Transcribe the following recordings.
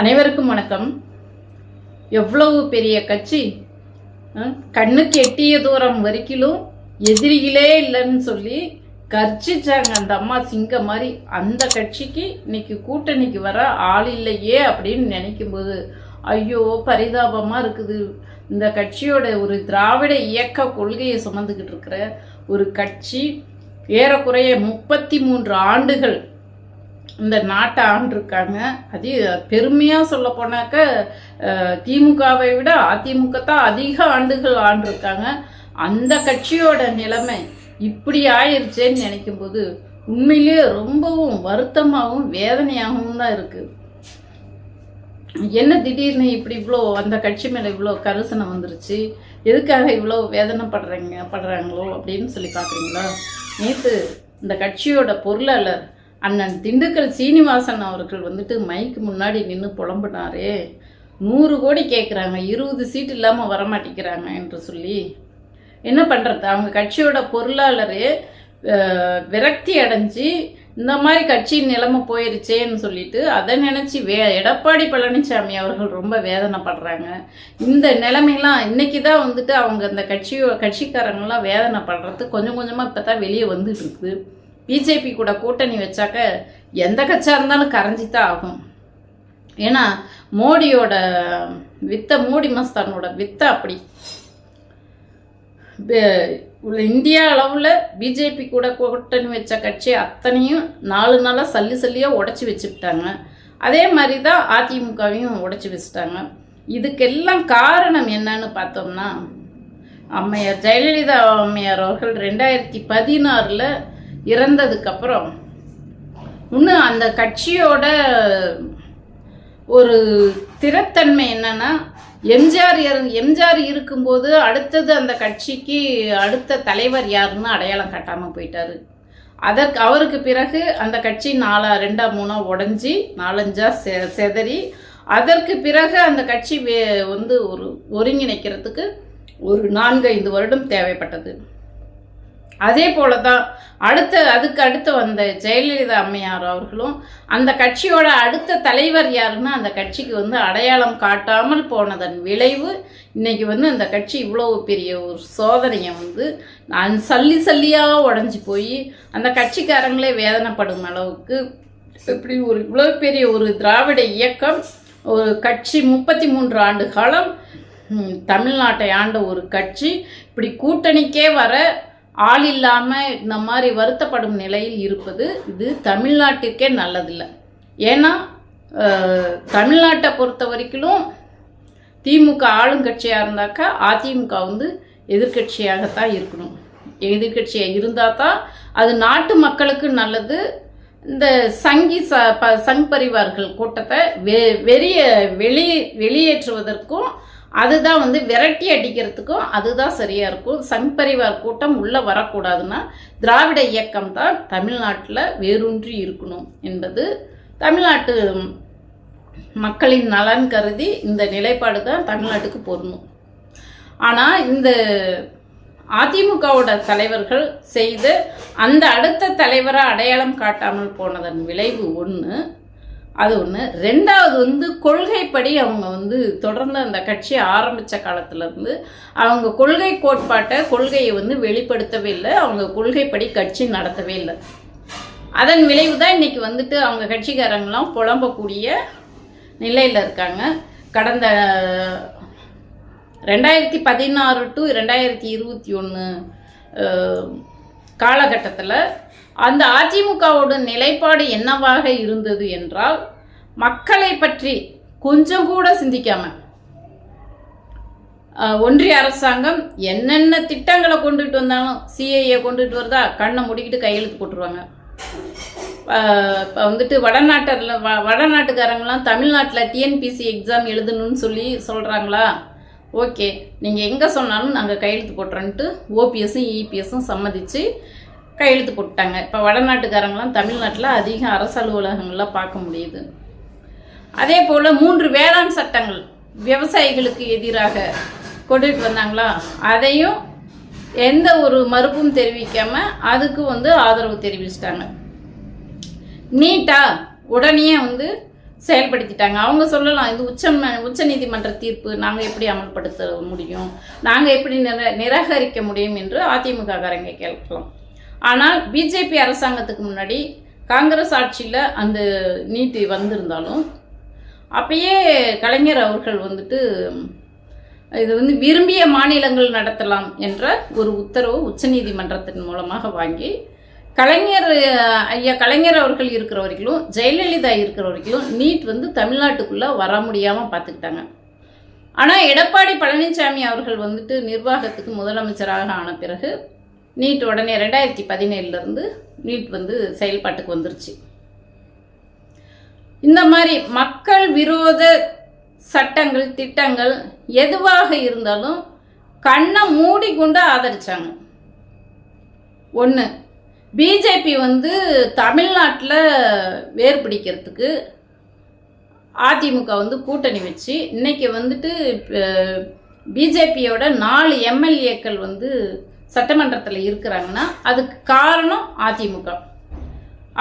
அனைவருக்கும் வணக்கம். எவ்வளவு பெரிய கட்சி? கண்ணுக்கு எட்டிய தூரம் வரைக்கிலும் எதிரிகளே இல்லைன்னு சொல்லி கர்ச்சிச்சாங்க அந்த அம்மா சிங்க மாதிரி. அந்த கட்சிக்கு இன்னைக்கு கூட்டணிக்கு வர ஆள் இல்லையே அப்படின்னு நினைக்கும்போது ஐயோ பரிதாபமாக இருக்குது. இந்த கட்சியோட ஒரு திராவிட இயக்க கொள்கையை சுமந்துக்கிட்டு இருக்கிற ஒரு கட்சி ஏறக்குறைய முப்பத்தி மூன்று ஆண்டுகள் இந்த நாட்டை ஆண்டிருக்காங்க அது பெருமையாக சொல்ல போனாக்க திமுகவை விட அதிமுக தான் அதிக ஆண்டுகள் ஆண்டிருக்காங்க அந்த கட்சியோட நிலைமை இப்படி ஆயிருச்சேன்னு நினைக்கும்போது உண்மையிலேயே ரொம்பவும் வருத்தமாகவும் வேதனையாகவும் தான் இருக்குது என்ன திடீர்னு இப்படி இவ்வளோ அந்த கட்சி மேலே இவ்வளோ கரிசனம் வந்துருச்சு? எதுக்காக இவ்வளோ வேதனைப்படுறீங்க படுறாங்களோ அப்படின்னு சொல்லி பார்க்குறீங்களா? நேற்று இந்த கட்சியோட பொருளாளர் அண்ணன் திண்டுக்கல் சீனிவாசன் அவர்கள் வந்துட்டு மைக்கு முன்னாடி நின்று புலம்புனாரே. நூறு கோடி கேட்குறாங்க இருபது சீட் இல்லாமல் வரமாட்டேங்கிறாங்க என்று சொல்லி. என்ன பண்ணுறது அவங்க கட்சியோட பொருளாளரே விரக்தி அடைஞ்சு இந்த மாதிரி கட்சியின் நிலைமை போயிருச்சேன்னு சொல்லிட்டு அதை நினச்சி வே எடப்பாடி பழனிசாமி அவர்கள் ரொம்ப வேதனைப்படுறாங்க. இந்த நிலைமையெல்லாம் இன்னைக்கு தான் வந்துட்டு அவங்க அந்த கட்சியோ கட்சிக்காரங்களாம் வேதனைப்படுறது கொஞ்சம் கொஞ்சமாக இப்போ தான் வெளியே வந்துட்டு இருக்குது. பிஜேபி கூட கூட்டணி வச்சாக்க எந்த கட்சியாக இருந்தாலும் கரைஞ்சி தான் ஆகும். ஏன்னா மோடியோட வித்த மோடி மஸ்தானோட வித்த அப்படி. உள்ள இந்தியா அளவில் பிஜேபி கூட கூட்டணி வச்ச கட்சி அத்தனையும் நாலு நாளாக சல்லி சல்லியாக உடச்சி வச்சுக்கிட்டாங்க அதே மாதிரி தான் அதிமுகவையும் உடச்சி வச்சுட்டாங்க. இதுக்கெல்லாம் காரணம் என்னன்னு பார்த்தோம்னா அம்மையார் ஜெயலலிதா அம்மையார் அவர்கள் ரெண்டாயிரத்தி பதினாறில் இறந்ததுக்கப்புறம் இன்னும் அந்த கட்சியோட ஒரு திறத்தன்மை என்னன்னா எம்ஜிஆர் எம்ஜிஆர் இருக்கும்போது அடுத்தது அந்த கட்சிக்கு அடுத்த தலைவர் யாருன்னு அடையாளம் காட்டாமல் போயிட்டாரு. அதற்கு அவருக்கு பிறகு அந்த கட்சி நாலா ரெண்டா மூணா உடஞ்சி நாலஞ்சா செ செதறி அதற்கு பிறகு அந்த கட்சி வே வந்து ஒரு ஒருங்கிணைக்கிறதுக்கு ஒரு நான்கு ஐந்து வருடம் தேவைப்பட்டது. அதே போல தான் அடுத்த அதுக்கு அடுத்து வந்த ஜெயலலிதா அம்மையார் அவர்களும் அந்த கட்சியோட அடுத்த தலைவர் யாருன்னா அந்த கட்சிக்கு வந்து அடையாளம் காட்டாமல் போனதன் விளைவு இன்னைக்கு வந்து அந்த கட்சி இவ்வளோ பெரிய ஒரு சோதனையை வந்து நான் சல்லி சல்லியாக உடஞ்சி போய் அந்த கட்சிக்காரங்களே வேதனைப்படும் அளவுக்கு இப்படி ஒரு இவ்வளோ பெரிய ஒரு திராவிட இயக்கம் ஒரு கட்சி முப்பத்தி மூன்று ஆண்டு காலம் தமிழ்நாட்டை ஆண்ட ஒரு கட்சி இப்படி கூட்டணிக்கே வர ஆள் இல்லாமல் இந்த மாதிரி வருத்தப்படும் நிலையில் இருப்பது இது தமிழ்நாட்டிற்கே நல்லதில்லை. ஏன்னா தமிழ்நாட்டை பொறுத்த வரைக்கும் திமுக ஆளுங்கட்சியாக இருந்தாக்கா அதிமுக வந்து எதிர்கட்சியாகத்தான் இருக்கணும். எதிர்க்கட்சியாக இருந்தால் தான் அது நாட்டு மக்களுக்கு நல்லது. இந்த சங்கி ச ப சங் பரிவார்கள் கூட்டத்தை வெ வெறிய வெளி வெளியேற்றுவதற்கும் அதுதான் வந்து விரட்டி அடிக்கிறதுக்கும் அதுதான் சரியாக இருக்கும். சங் பரிவார் கூட்டம் உள்ளே வரக்கூடாதுன்னா திராவிட இயக்கம் தான் தமிழ்நாட்டில் வேரூன்றி இருக்கணும் என்பது தமிழ்நாட்டு மக்களின் நலன் கருதி இந்த நிலைப்பாடு தான் தமிழ்நாட்டுக்கு பொருந்தும். ஆனால் இந்த அதிமுகவோட தலைவர்கள் செய்த அந்த அடுத்த தலைவரை அடையாளம் காட்டாமல் போனதன் விளைவு ஒன்று அது ஒன்று ரெண்டாவது வந்து கொள்கைப்படி அவங்க வந்து தொடர்ந்து அந்த கட்சியை ஆரம்பித்த காலத்துலேருந்து அவங்க கொள்கை கோட்பாட்டை கொள்கையை வந்து வெளிப்படுத்தவே இல்லை. அவங்க கொள்கைப்படி கட்சி நடத்தவே இல்லை. அதன் விளைவு தான் இன்றைக்கி வந்துட்டு அவங்க கட்சிக்காரங்களாம் புலம்பக்கூடிய நிலையில் இருக்காங்க. கடந்த ரெண்டாயிரத்தி பதினாறு டு ரெண்டாயிரத்தி இருபத்தி ஒன்று காலகட்டத்தில் அந்த அதிமுகவோட நிலைப்பாடு என்னவாக இருந்தது என்றால் மக்களை பற்றி கொஞ்சம் கூட சிந்திக்காம ஒன்றிய அரசாங்கம் என்னென்ன திட்டங்களை கொண்டுட்டு வந்தாலும் சிஏஏ கொண்டுட்டு வருதா கண்ணை முடிக்கிட்டு கையெழுத்து போட்டுருவாங்க. இப்போ வந்துட்டு வடநாட்டில் வ வடநாட்டுக்காரங்களாம் தமிழ்நாட்டில் டிஎன்பிசி எக்ஸாம் எழுதணும்னு சொல்லி சொல்கிறாங்களா ஓகே நீங்கள் எங்கே சொன்னாலும் நாங்கள் கையெழுத்து போட்டுறோன்ட்டு ஓபிஎஸும் இபிஎஸும் சம்மதித்து கையெழுத்து போட்டாங்க இப்போ வடநாட்டுக்காரங்களாம் தமிழ்நாட்டில் அதிக அரசு அலுவலகங்கள்லாம் பார்க்க முடியுது. அதே போல் மூன்று வேளாண் சட்டங்கள் விவசாயிகளுக்கு எதிராக கொண்டுட்டு வந்தாங்களா? அதையும் எந்த ஒரு மறுப்பும் தெரிவிக்காம அதுக்கு வந்து ஆதரவு தெரிவிச்சிட்டாங்க. நீட்டா உடனே வந்து செயல்படுத்திட்டாங்க. அவங்க சொல்லலாம் இது உச்ச உச்ச நீதிமன்ற தீர்ப்பு. நாங்கள் எப்படி அமல்படுத்த முடியும்? நாங்கள் எப்படி நிர நிராகரிக்க முடியும்? என்று அதிமுக காரங்க கேட்கலாம். ஆனால் பிஜேபி அரசாங்கத்துக்கு முன்னாடி காங்கிரஸ் ஆட்சியில் அந்த நீட்டு வந்திருந்தாலும் அப்பயே கலைஞர் அவர்கள் வந்துட்டு இது வந்து விரும்பிய மாநிலங்கள் நடத்தலாம் என்ற ஒரு உத்தரவு உச்சநீதிமன்றத்தின் மூலமாக வாங்கி கலைஞர் ஐயா கலைஞர் அவர்கள் இருக்கிற வரைக்கும் ஜெயலலிதா இருக்கிற வரைக்கும் நீட் வந்து தமிழ்நாட்டுக்குள்ளே வர முடியாமல் பார்த்துக்கிட்டாங்க ஆனால் எடப்பாடி பழனிசாமி அவர்கள் வந்துட்டு நிர்வாகத்துக்கு முதலமைச்சராக ஆன பிறகு நீட் உடனே ரெண்டாயிரத்தி பதினேழுலேருந்து நீட் வந்து செயல்பாட்டுக்கு வந்துருச்சு. இந்த மாதிரி மக்கள் விரோத சட்டங்கள் திட்டங்கள் எதுவாக இருந்தாலும் கண்ணை மூடி கொண்டு ஆதரிச்சாங்க. ஒன்று பிஜேபி வந்து தமிழ்நாட்டில் வேர் பிடிக்கிறதுக்கு அதிமுக வந்து கூட்டணி வச்சு இன்னைக்கு வந்துட்டு பிஜேபியோட நாலு எம்எல்ஏக்கள் வந்து சட்டமன்றத்தில் இருக்கிறாங்கன்னா அதுக்கு காரணம் அதிமுக.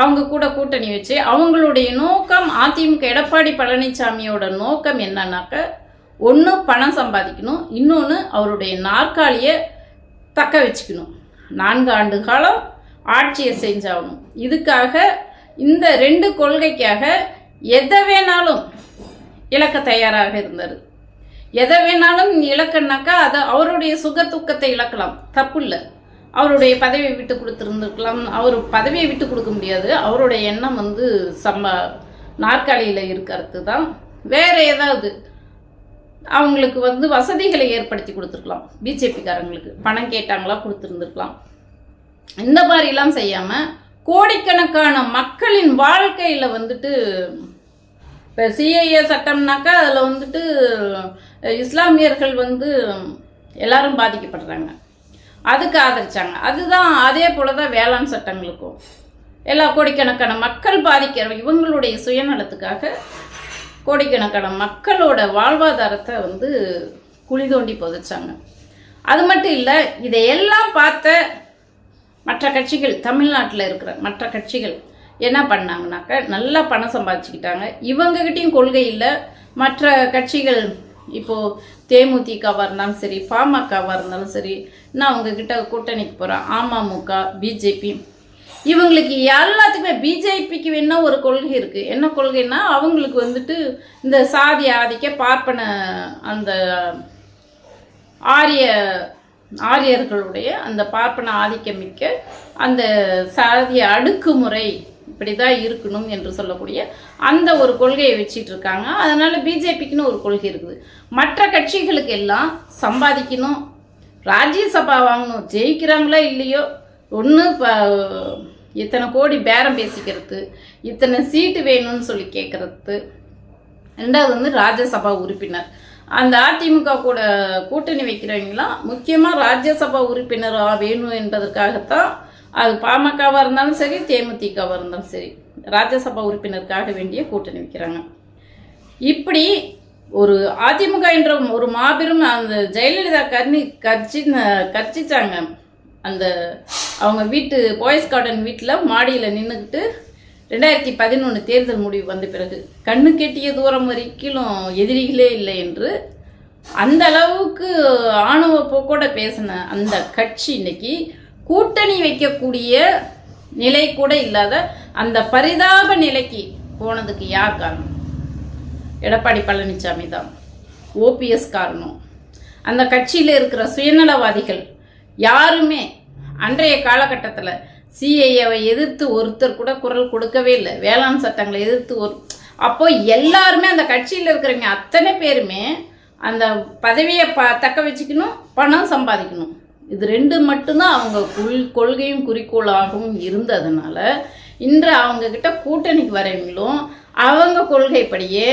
அவங்க கூட கூட்டணி வச்சு அவங்களுடைய நோக்கம் அதிமுக எடப்பாடி பழனிசாமியோட நோக்கம் என்னன்னாக்க ஒன்று பணம் சம்பாதிக்கணும் இன்னொன்று அவருடைய நாற்காலியை தக்க வச்சுக்கணும். நான்கு ஆண்டு காலம் ஆட்சியை செஞ்சாகணும். இதுக்காக இந்த ரெண்டு கொள்கைக்காக எதை வேணாலும் இழக்க தயாராக இருந்தார். எதை வேணாலும் இழக்கனாக்கா அதை அவருடைய சுக துக்கத்தை இழக்கலாம். தப்பு இல்லை. அவருடைய பதவியை விட்டு கொடுத்துருந்துருக்கலாம். அவர் பதவியை விட்டு கொடுக்க முடியாது. அவருடைய எண்ணம் வந்து சம்ம நாற்காலியில் இருக்கிறது தான். வேறு ஏதாவது அவங்களுக்கு வந்து வசதிகளை ஏற்படுத்தி கொடுத்துருக்கலாம். பிஜேபிக்காரங்களுக்கு பணம் கேட்டாங்களா கொடுத்துருந்துருக்கலாம். இந்த மாதிரிலாம் செய்யாமல் கோடிக்கணக்கான மக்களின் வாழ்க்கையில் வந்துட்டு இப்போ சிஐஏ சட்டம்னாக்கா அதில் வந்துட்டு இஸ்லாமியர்கள் வந்து எல்லாரும் பாதிக்கப்படுறாங்க. அதுக்கு ஆதரிச்சாங்க. அதுதான் அதே போல தான் வேளாண் சட்டங்களுக்கும். எல்லா கோடிக்கணக்கான மக்கள் பாதிக்கிற இவங்களுடைய சுயநலத்துக்காக கோடிக்கணக்கான மக்களோட வாழ்வாதாரத்தை வந்து குழி தோண்டி புதைச்சாங்க. அது மட்டும் இல்லை இதையெல்லாம் பார்த்த மற்ற கட்சிகள் தமிழ்நாட்டில் இருக்கிற மற்ற கட்சிகள் என்ன பண்ணாங்கனாக்க நல்லா பணம் சம்பாதிச்சுக்கிட்டாங்க. இவங்ககிட்டையும் கொள்கை இல்லை மற்ற கட்சிகள் இப்போது தேமுதிகவாக இருந்தாலும் சரி பாமகவாக இருந்தாலும் சரி நான் அவங்கக்கிட்ட கூட்டணிக்கு போகிறேன் அமமுக பிஜேபி இவங்களுக்கு எல்லாத்துக்குமே பிஜேபிக்கு வேணா ஒரு கொள்கை இருக்குது என்ன கொள்கைன்னா அவங்களுக்கு வந்துட்டு இந்த சாதி ஆதிக்க பார்ப்பன அந்த ஆரிய ஆரியர்களுடைய அந்த பார்ப்பன ஆதிக்கம் மிக்க அந்த சாதிய அடுக்குமுறை இப்படி தான் இருக்கணும் என்று சொல்லக்கூடிய அந்த ஒரு கொள்கையை வச்சுட்டு இருக்காங்க அதனால பிஜேபிக்குன்னு ஒரு கொள்கை இருக்குது. மற்ற கட்சிகளுக்கு எல்லாம் சம்பாதிக்கணும். ராஜ்யசபா வாங்கணும். ஜெயிக்கிறாங்களோ இல்லையோ? ஒன்று இப்போ இத்தனை கோடி பேரம் பேசிக்கிறது. இத்தனை சீட்டு வேணும்னு சொல்லி கேட்கறது ரெண்டாவது வந்து ராஜ்யசபா உறுப்பினர். அந்த அதிமுக கூட கூட்டணி வைக்கிறவங்களாம் முக்கியமாக ராஜ்யசபா உறுப்பினராக வேணும் என்பதற்காகத்தான் அது பாமகவாக இருந்தாலும் சரி தேமுதிகவாக இருந்தாலும் சரி. ராஜ்யசபா உறுப்பினருக்காக வேண்டிய கூட்டணி வைக்கிறாங்க. இப்படி ஒரு அதிமுக என்ற ஒரு மாபெரும் அந்த ஜெயலலிதா கர்ணி கர்ச்சி கர்ச்சிச்சாங்க அந்த அவங்க வீட்டு பாய்ஸ் கார்டன் வீட்டில் மாடியில் நின்றுக்கிட்டு ரெண்டாயிரத்தி பதினொன்று தேர்தல் முடிவு வந்த பிறகு கண்ணு கெட்டிய தூரம் வரைக்கும் எதிரிகளே இல்லை என்று அந்த அளவுக்கு ஆணவ போக்கோட பேசின அந்த கட்சி இன்னைக்கு கூட்டணி வைக்கக்கூடிய நிலை கூட இல்லாத அந்த பரிதாப நிலைக்கு போனதுக்கு யார் காரணம்? எடப்பாடி பழனிசாமி தான். ஓபிஎஸ் காரணம். அந்த கட்சியில் இருக்கிற சுயநலவாதிகள் யாருமே அன்றைய காலகட்டத்தில் சிஐஏவை எதிர்த்து ஒருத்தர் கூட குரல் கொடுக்கவே இல்லை. வேளாண் சட்டங்களை எதிர்த்து ஒரு அப்போ எல்லாருமே அந்த கட்சியில் இருக்கிறவங்க அத்தனை பேருமே அந்த பதவியை ப தக்க வச்சுக்கணும் பணம் சம்பாதிக்கணும். இது ரெண்டு மட்டும்தான் அவங்க கொள் கொள்கையும் குறிக்கோளாகவும் இருந்ததுனால இன்று அவங்க கிட்ட கூட்டணிக்கு வரவங்களும் அவங்க கொள்கைப்படியே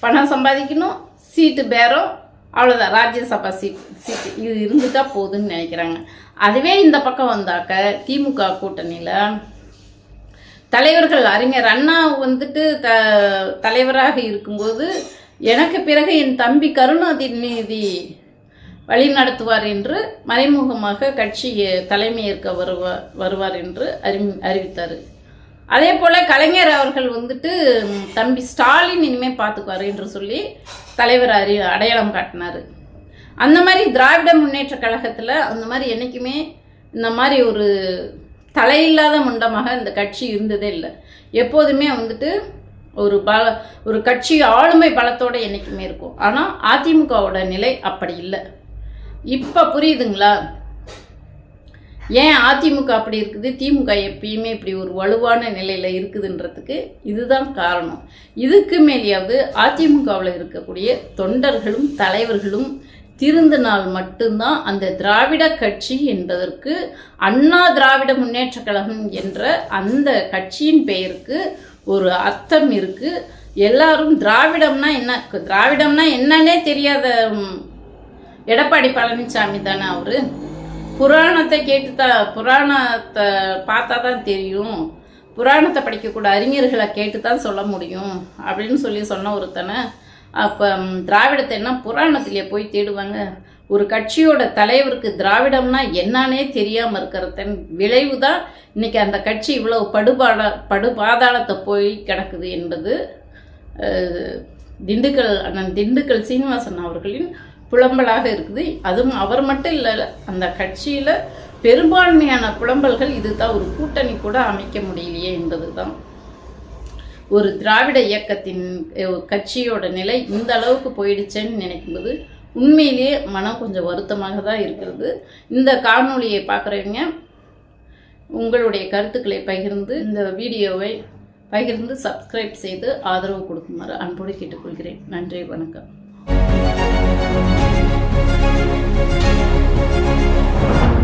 பணம் சம்பாதிக்கணும் சீட்டு பேரம் அவ்வளோதான் ராஜ்யசபா சீட் சீட்டு. இது இருந்துட்டா போதுன்னு நினைக்கிறாங்க. அதுவே இந்த பக்கம் வந்தாக்க திமுக கூட்டணியில் தலைவர்கள் அறிஞர் அண்ணா வந்துட்டு த தலைவராக இருக்கும்போது எனக்கு பிறகு என் தம்பி கருணாநிதி வழி நடத்துவார் என்று மறைமுகமாக கட்சி தலைமையேற்க வருவார் வருவார் என்று அறி அறிவித்தார். அதே போல் கலைஞர் அவர்கள் வந்துட்டு தம்பி ஸ்டாலின் இனிமேல் பார்த்துக்குவார் என்று சொல்லி தலைவர் அறி அடையாளம் காட்டினார். அந்த மாதிரி திராவிட முன்னேற்ற கழகத்தில் அந்த மாதிரி என்றைக்குமே இந்த மாதிரி ஒரு தலையில்லாத முண்டமாக இந்த கட்சி இருந்ததே இல்லை. எப்போதுமே வந்துட்டு ஒரு பல ஒரு கட்சி ஆளுமை பலத்தோடு என்றைக்குமே இருக்கும். ஆனால் அதிமுகவோட நிலை அப்படி இல்லை. இப்போ புரியுதுங்களா? ஏன் அதிமுக அப்படி இருக்குது? திமுக எப்பயுமே இப்படி ஒரு வலுவான நிலையில் இருக்குதுன்றதுக்கு இதுதான் காரணம். இதுக்கு மேலேயாவது அதிமுகவில் இருக்கக்கூடிய தொண்டர்களும் தலைவர்களும் திருந்தினால் மட்டும்தான் அந்த திராவிட கட்சி என்பதற்கு அண்ணா திராவிட முன்னேற்ற கழகம் என்ற அந்த கட்சியின் பெயருக்கு ஒரு அர்த்தம் இருக்குது எல்லாரும் திராவிடம்னா என்ன? திராவிடம்னா என்னன்னே தெரியாத எடப்பாடி பழனிசாமி தானே அவரு? புராணத்தை கேட்டு தான் புராணத்தை பார்த்தா தான் தெரியும். புராணத்தை படிக்கக்கூட அறிஞர்களை கேட்டு தான் சொல்ல முடியும் அப்படின்னு சொல்லி சொன்ன ஒருத்தனை. அப்போ திராவிடத்தை என்ன புராணத்திலே போய் தேடுவாங்க? ஒரு கட்சியோட தலைவருக்கு திராவிடம்னா என்னன்னே தெரியாமல் இருக்கிறதன் விளைவு தான் இன்றைக்கி அந்த கட்சி இவ்வளோ படுபாட படுபாதாளத்தை போய் கிடக்குது என்பது திண்டுக்கல் அண்ணன் திண்டுக்கல் சீனிவாசன் அவர்களின் புலம்பலாக இருக்குது. அதுவும் அவர் மட்டும் இல்லை அந்த கட்சியில் பெரும்பான்மையான புலம்பல்கள் இதுதான் ஒரு கூட்டணி கூட அமைக்க முடியலையே என்பது தான் ஒரு திராவிட இயக்கத்தின் கட்சியோட நிலை இந்த அளவுக்கு போயிடுச்சேன்னு நினைக்கும்போது உண்மையிலேயே மனம் கொஞ்சம் வருத்தமாக தான் இருக்கிறது. இந்த காணொலியை பார்க்குறவங்க உங்களுடைய கருத்துக்களை பகிர்ந்து இந்த வீடியோவை பகிர்ந்து சப்ஸ்கிரைப் செய்து ஆதரவு கொடுக்குமாறு அன்போடு கேட்டுக்கொள்கிறேன். நன்றி வணக்கம். thank you